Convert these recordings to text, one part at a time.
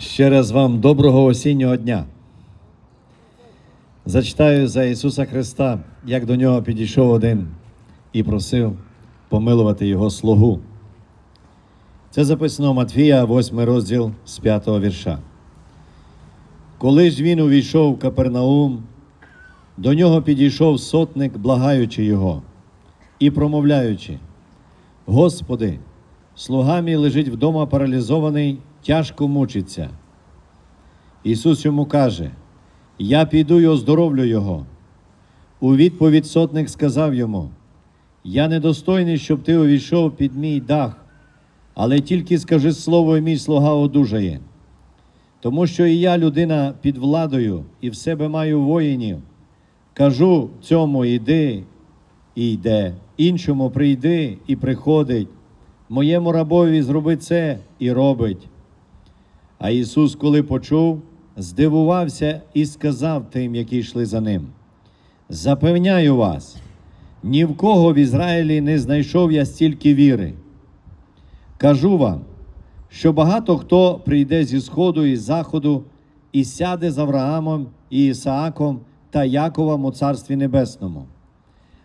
Ще раз вам доброго осіннього дня. Зачитаю за Ісуса Христа, як до нього підійшов один і просив помилувати Його слугу. Це записано у Матфія, 8 розділ з 5 вірша. Коли ж він увійшов в Капернаум, до нього підійшов сотник, благаючи його, і промовляючи: Господи, слуга мій лежить вдома паралізований, тяжко мучиться. Ісус йому каже: Я піду й оздоровлю його. У відповідь сотник сказав йому: Я недостойний, щоб ти увійшов під мій дах, але тільки скажи слово, і мій слуга одужає. Тому що і я людина під владою, і в себе маю воїнів. Кажу цьому йди і йде, іншому прийди і приходить. Моєму рабові зроби це і робить. А Ісус, коли почув, здивувався і сказав тим, які йшли за ним: Запевняю вас, ні в кого в Ізраїлі не знайшов я стільки віри. Кажу вам, що багато хто прийде зі сходу і заходу і сяде з Авраамом і Ісааком та Яковом у Царстві Небесному.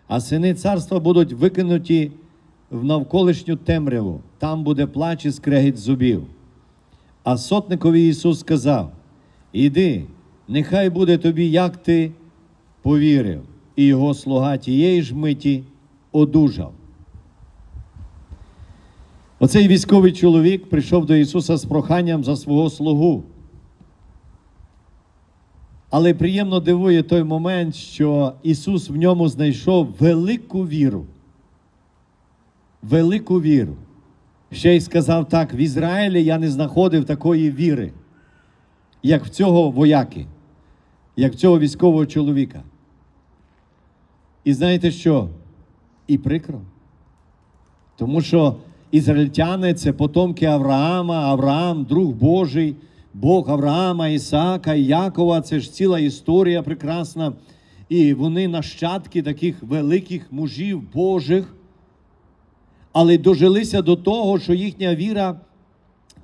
А сини царства будуть викинуті в навколишню темряву, там буде плач і скрегіт зубів. А сотникові Ісус сказав: Іди, нехай буде тобі, як ти повірив, і його слуга тієї ж миті одужав. Оцей військовий чоловік прийшов до Ісуса з проханням за свого слугу. Але приємно дивує той момент, що Ісус в ньому знайшов велику віру. Велику віру. Ще й сказав так: в Ізраїлі я не знаходив такої віри, як в цього вояки, як в цього військового чоловіка. І знаєте що? І прикро. Тому що ізраїльтяни це потомки Авраама, Авраам, друг Божий, Бог Авраама, Ісаака Якова. Це ж ціла історія прекрасна. І вони нащадки таких великих мужів Божих, але дожилися до того, що їхня віра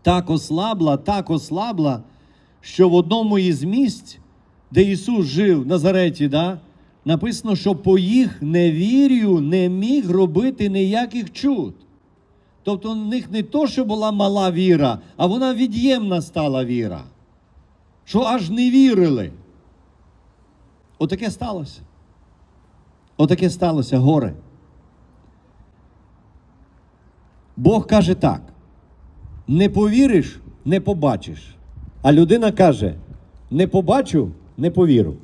так ослабла, так ослабла, що в одному із місць, де Ісус жив в Назареті, да, написано, що по їх невір'ю не міг робити ніяких чуд. Тобто в них не то, що була мала віра, а вона від'ємна стала віра. Що аж не вірили. Отаке сталося. Отаке сталося горе. Бог каже так: не повіриш, не побачиш. А людина каже: не побачу, не повірю.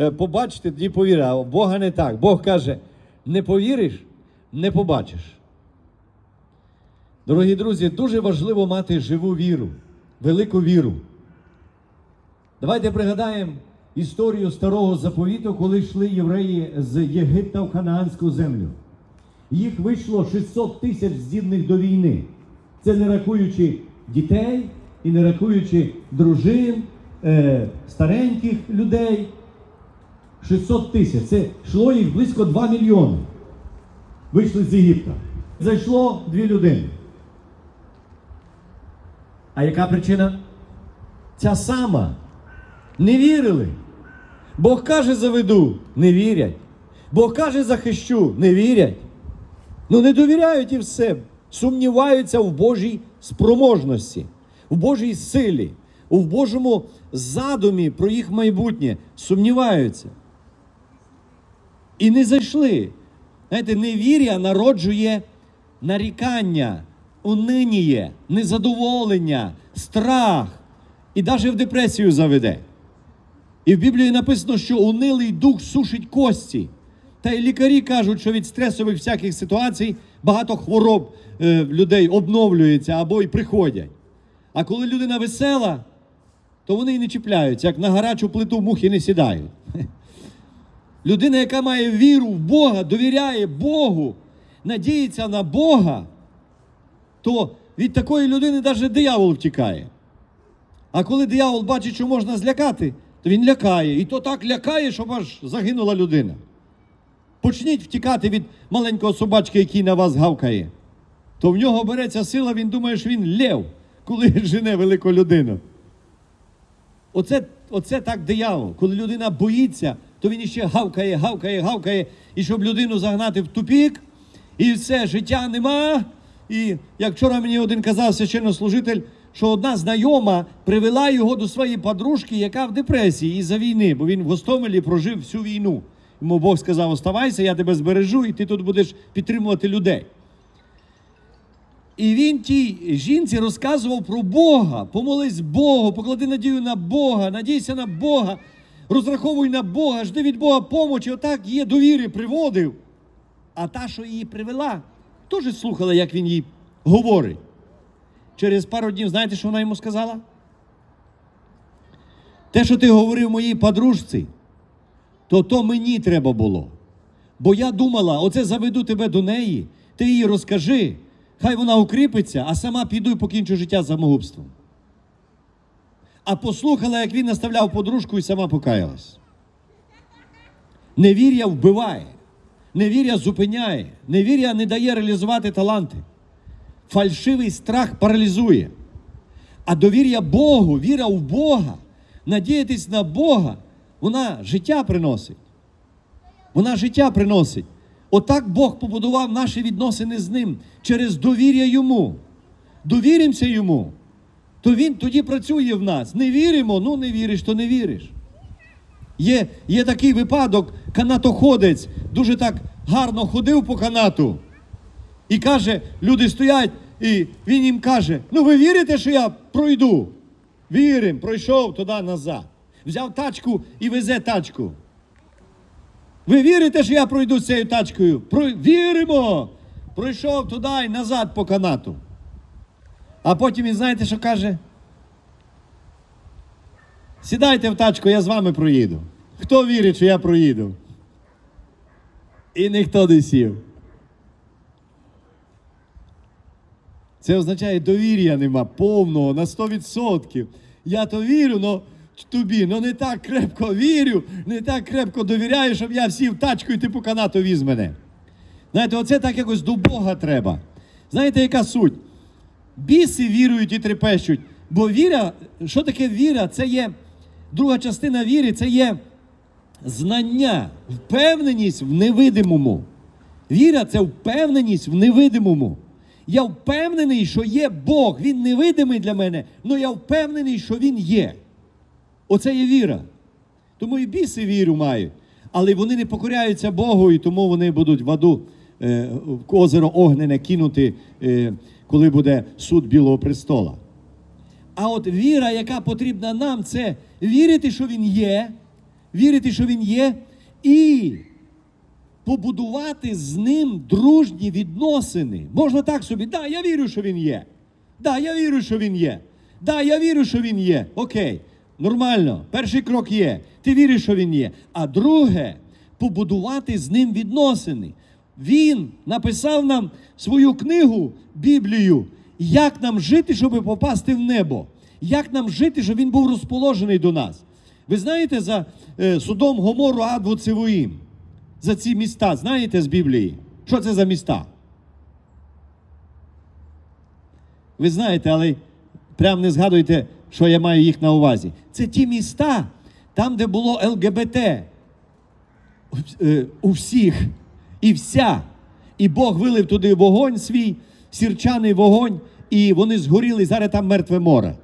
Е, Побачите, тоді повірю, а Бога не так. Бог каже: не повіриш, не побачиш. Дорогі друзі, дуже важливо мати живу віру, велику віру. Давайте пригадаємо історію старого заповіту, коли йшли євреї з Єгипта в Ханаанську землю. Їх вийшло 600 тисяч здібних до війни. Це не рахуючи дітей і не рахуючи дружин, е, стареньких людей. 600 тисяч. Це йшло їх близько 2 мільйони. Вийшли з Єгипта. Зайшло дві людини. А яка причина? Ця сама. Не вірили. Бог каже, заведу, не вірять. Бог каже, захищу, не вірять. Ну не довіряють і все. Сумніваються в Божій спроможності, в Божій силі, в Божому задумі про їх майбутнє. Сумніваються. І не зайшли. Знаєте, невір'я народжує нарікання, униніє, незадоволення, страх і навіть в депресію заведе. І в Біблії написано, що унилий дух сушить кості. Та й лікарі кажуть, що від стресових всяких ситуацій багато хвороб е, людей обновлюється або й приходять. А коли людина весела, то вони й не чіпляються, як на гарячу плиту мухи не сідають. Людина, яка має віру в Бога, довіряє Богу, надіється на Бога, то від такої людини навіть диявол втікає. А коли диявол бачить, що можна злякати, то він лякає. І то так лякає, щоб аж загинула людина. Почніть втікати від маленького собачки, який на вас гавкає. То в нього береться сила, він думає, що він лев. коли жене велику людину. Оце, оце так диявол. Коли людина боїться, то він іще гавкає, гавкає, гавкає. І щоб людину загнати в тупік, і все, життя нема. І як вчора мені один казав священнослужитель, що одна знайома привела його до своєї подружки, яка в депресії із-за війни, бо він в Гостомелі прожив всю війну. Йому Бог сказав: оставайся, я тебе збережу, і ти тут будеш підтримувати людей. І він тій жінці розказував про Бога. Помолись Богу, поклади надію на Бога, надійся на Бога, розраховуй на Бога, жди від Бога помочі. Отак є довіри, приводив. А та, що її привела, теж слухала, як він їй говорить. Через пару днів, знаєте, що вона йому сказала? Те, що ти говорив моїй подружці, то то мені треба було. Бо я думала, оце заведу тебе до неї, ти їй розкажи, хай вона укріпиться, а сама піду і покінчу життя самогубством. А послухала, як він наставляв подружку і сама покаялась. Невір'я вбиває, невір'я зупиняє, невір'я не дає реалізувати таланти. Фальшивий страх паралізує. А довір'я Богу, віра в Бога, надіятись на Бога, вона життя приносить. Вона життя приносить. Отак Бог побудував наші відносини з ним через довір'я йому. Довіримося йому, то він тоді працює в нас. Не віримо, ну не віриш, то не віриш. Є, є такий випадок, канатоходець дуже так гарно ходив по канату. І каже, люди стоять, і він їм каже: Ну ви вірите, що я пройду? Вірим, пройшов туди назад. Взяв тачку і везе тачку. Ви вірите, що я пройду з цією тачкою? Про... Віримо! Пройшов туди і назад по канату. А потім він знаєте, що каже? Сідайте в тачку, я з вами проїду. Хто вірить, що я проїду? І ніхто не сів. Це означає, довір'я нема повного на 100%. Я то вірю, но тобі, но не так крепко вірю, не так крепко довіряю, щоб я сів тачку і ти по канату віз мене. Знаєте, оце так якось до Бога треба. Знаєте, яка суть? Біси вірують і трепещуть. Бо віра, що таке віра? Це є друга частина віри, це є знання, впевненість в невидимому. Віра це впевненість в невидимому. Я впевнений, що є Бог, Він невидимий для мене, але я впевнений, що Він є. Оце є віра. Тому і біси віру мають. Але вони не покоряються Богу, і тому вони будуть в аду е, в озеро огнене кинути, е, коли буде суд Білого престола. А от віра, яка потрібна нам, це вірити, що Він є, вірити, що Він є, і побудувати з ним дружні відносини. Можна так собі, да, я вірю, що він є. Да, я вірю, що він є. Да, я вірю, що він є. Окей, нормально. Перший крок є. Ти віриш, що він є. А друге побудувати з ним відносини. Він написав нам свою книгу, Біблію, як нам жити, щоб попасти в небо. Як нам жити, щоб він був розположений до нас. Ви знаєте за е, судом Гомору Адву Цивоїм? За ці міста, знаєте з Біблії? Що це за міста? Ви знаєте, але прям не згадуйте, що я маю їх на увазі. Це ті міста, там, де було ЛГБТ е, у всіх і вся. І Бог вилив туди вогонь свій, сірчаний вогонь, і вони згоріли, зараз там мертве море.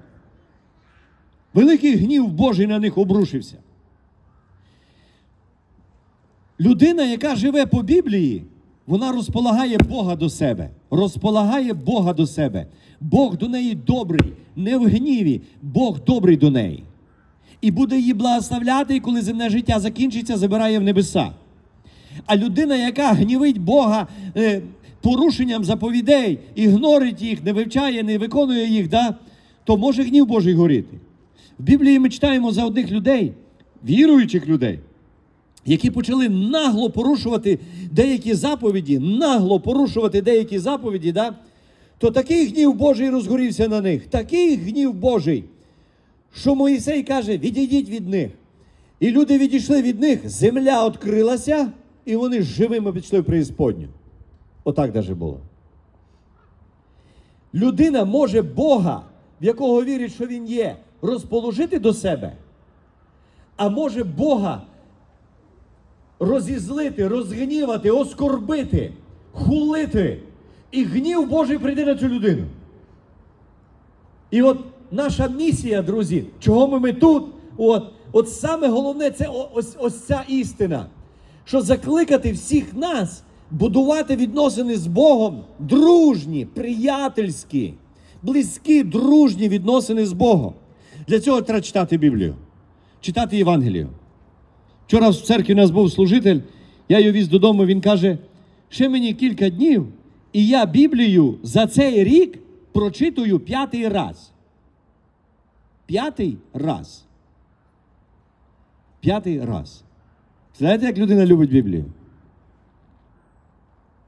Великий гнів Божий на них обрушився. Людина, яка живе по Біблії, вона розполагає Бога до себе. Розполагає Бога до себе. Бог до неї добрий, не в гніві, Бог добрий до неї. І буде її благословляти, і коли земне життя закінчиться, забирає в небеса. А людина, яка гнівить Бога е, порушенням заповідей, ігнорить їх, не вивчає, не виконує їх, да, то може гнів Божий горіти. В Біблії ми читаємо за одних людей, віруючих людей, які почали нагло порушувати деякі заповіді, нагло порушувати деякі заповіді, да, то такий гнів Божий розгорівся на них, такий гнів Божий, що Моїсей каже: відійдіть від них. І люди відійшли від них, земля відкрилася, і вони живими пішли в преісподню. Отак даже було. Людина може Бога в якого вірить, що він є, розположити до себе, а може Бога розізлити, розгнівати, оскорбити, хулити. І гнів Божий прийде на цю людину. І от наша місія, друзі, чого ми, ми тут, от, от саме головне це ось, ось ця істина. Що закликати всіх нас будувати відносини з Богом дружні, приятельські, близькі, дружні відносини з Богом. Для цього треба читати Біблію, читати Євангелію. Вчора в церкві у нас був служитель, я його віз додому, він каже: ще мені кілька днів, і я Біблію за цей рік прочитую п'ятий раз. П'ятий раз. П'ятий раз. Знаєте, як людина любить Біблію?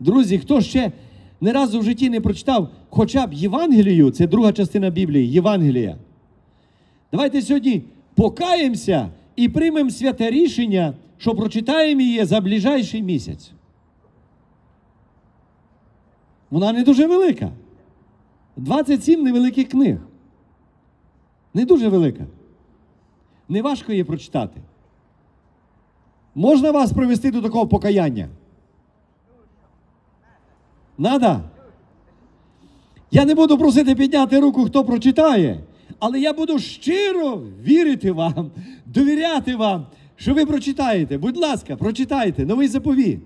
Друзі, хто ще не разу в житті не прочитав хоча б Євангелію, це друга частина Біблії, Євангелія. Давайте сьогодні покаємося і приймемо святе рішення, що прочитаємо її за ближайший місяць. Вона не дуже велика. 27 невеликих книг. Не дуже велика. Не важко її прочитати. Можна вас привести до такого покаяння? Надо? Я не буду просити підняти руку, хто прочитає, але я буду щиро вірити вам, довіряти вам, що ви прочитаєте. Будь ласка, прочитайте новий заповіт.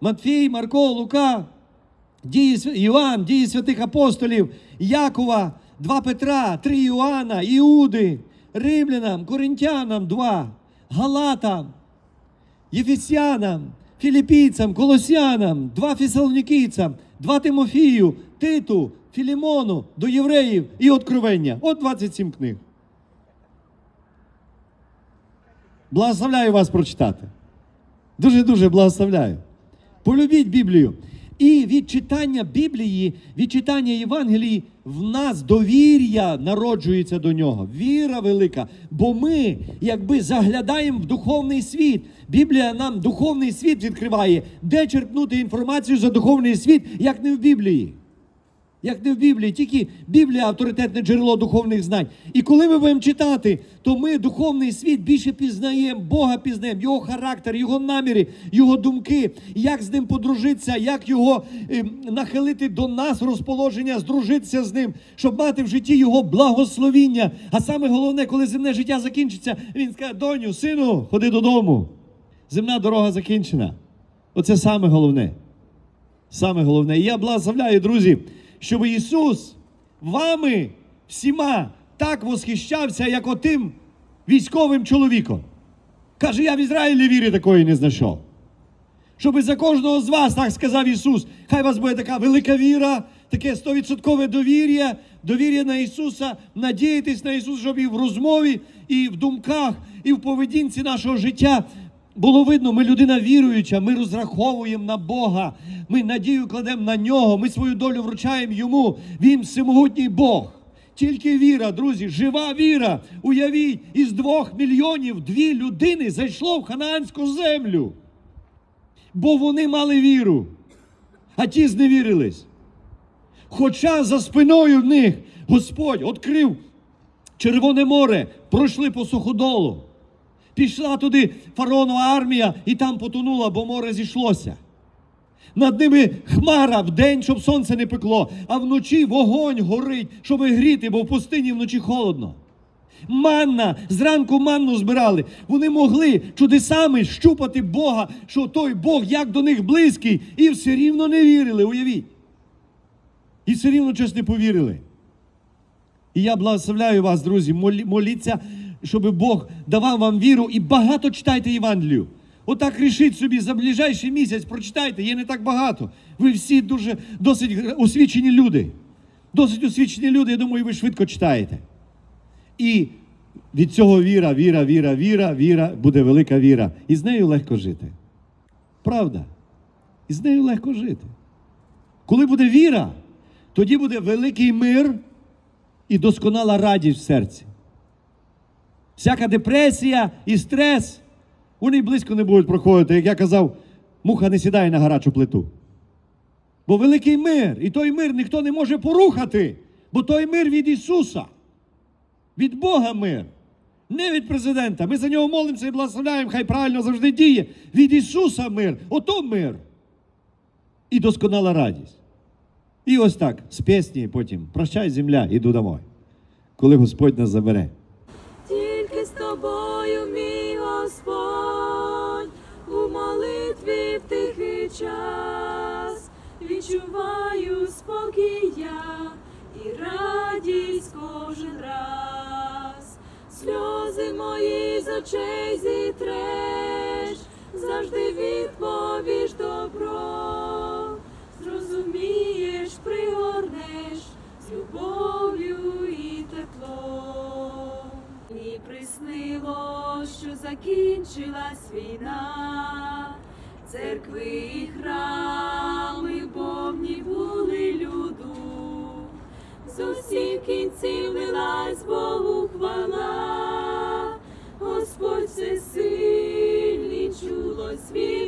Матфій, Марко, Лука, дії Іван, дії святих апостолів, Якова, два Петра, три Іоанна, Іуди, Римлянам, Коринтянам, два, Галатам, Єфесянам, Філіпійцям, Колосянам, два Фесалонікійцям, два Тимофію, Титу, Філімону, до євреїв і Откровення. От 27 книг. Благословляю вас прочитати. Дуже-дуже благословляю. Полюбіть Біблію. І від читання Біблії, від читання Євангелії в нас довір'я народжується до нього. Віра велика. Бо ми, якби заглядаємо в духовний світ. Біблія нам духовний світ відкриває. Де черпнути інформацію за духовний світ, як не в Біблії? Як не в Біблії, тільки Біблія авторитетне джерело духовних знань. І коли ми будемо читати, то ми духовний світ більше пізнаємо, Бога пізнаємо, Його характер, Його наміри, Його думки, як з ним подружитися, як його е, нахилити до нас розположення, здружитися з ним, щоб мати в житті Його благословіння. А саме головне, коли земне життя закінчиться, він скаже: доню, сину, ходи додому. Земна дорога закінчена. Оце саме головне. Саме головне. І я благословляю, друзі, щоб Ісус вами всіма так восхищався, як отим військовим чоловіком. Каже, я в Ізраїлі віри такої не знайшов. Щоб за кожного з вас, так сказав Ісус, хай вас буде така велика віра, таке стовідсоткове довір'я, довір'я на Ісуса, надіятись на Ісуса, щоб і в розмові, і в думках, і в поведінці нашого життя було видно, ми людина віруюча, ми розраховуємо на Бога, ми надію кладемо на нього, ми свою долю вручаємо йому. Він всемогутній Бог. Тільки віра, друзі, жива віра. Уявіть, із двох мільйонів дві людини зайшло в ханаанську землю. Бо вони мали віру, а ті зневірились. Хоча за спиною в них Господь відкрив Червоне море, пройшли по суходолу. Пішла туди фараонова армія і там потонула, бо море зійшлося. Над ними хмара вдень, щоб сонце не пекло, а вночі вогонь горить, щоб гріти, бо в пустині вночі холодно. Манна, зранку манну збирали. Вони могли чудесами щупати Бога, що той Бог як до них близький, і все рівно не вірили, уявіть. І все рівно щось не повірили. І я благословляю вас, друзі, молі- моліться, щоб Бог давав вам віру і багато читайте Євангелію. Отак рішіть собі за ближайший місяць, прочитайте, є не так багато. Ви всі дуже досить освічені люди. Досить освічені люди, я думаю, ви швидко читаєте. І від цього віра, віра, віра, віра, віра, буде велика віра. І з нею легко жити. Правда? І з нею легко жити. Коли буде віра, тоді буде великий мир і досконала радість в серці. Всяка депресія і стрес, вони близько не будуть проходити, як я казав, муха не сідає на гарячу плиту. Бо великий мир, і той мир ніхто не може порухати, Бо той мир від Ісуса, від Бога мир. Не від президента. Ми за нього молимося і благословляємо, хай правильно завжди діє. Від Ісуса мир. Ото мир. І досконала радість. І ось так, з пісні потім. Прощай, земля, іду домой. Коли Господь нас забере. Тобою, мій Господь, у молитві в тихий час. Відчуваю спокій я і радість кожен раз, сльози мої з очей зітреш, завжди відповіш добро, зрозумієш, пригорнеш закінчилась війна, церкви і храми повні були люду, з усіх кінців лилась Богу хвала, Господь всесильний чулось від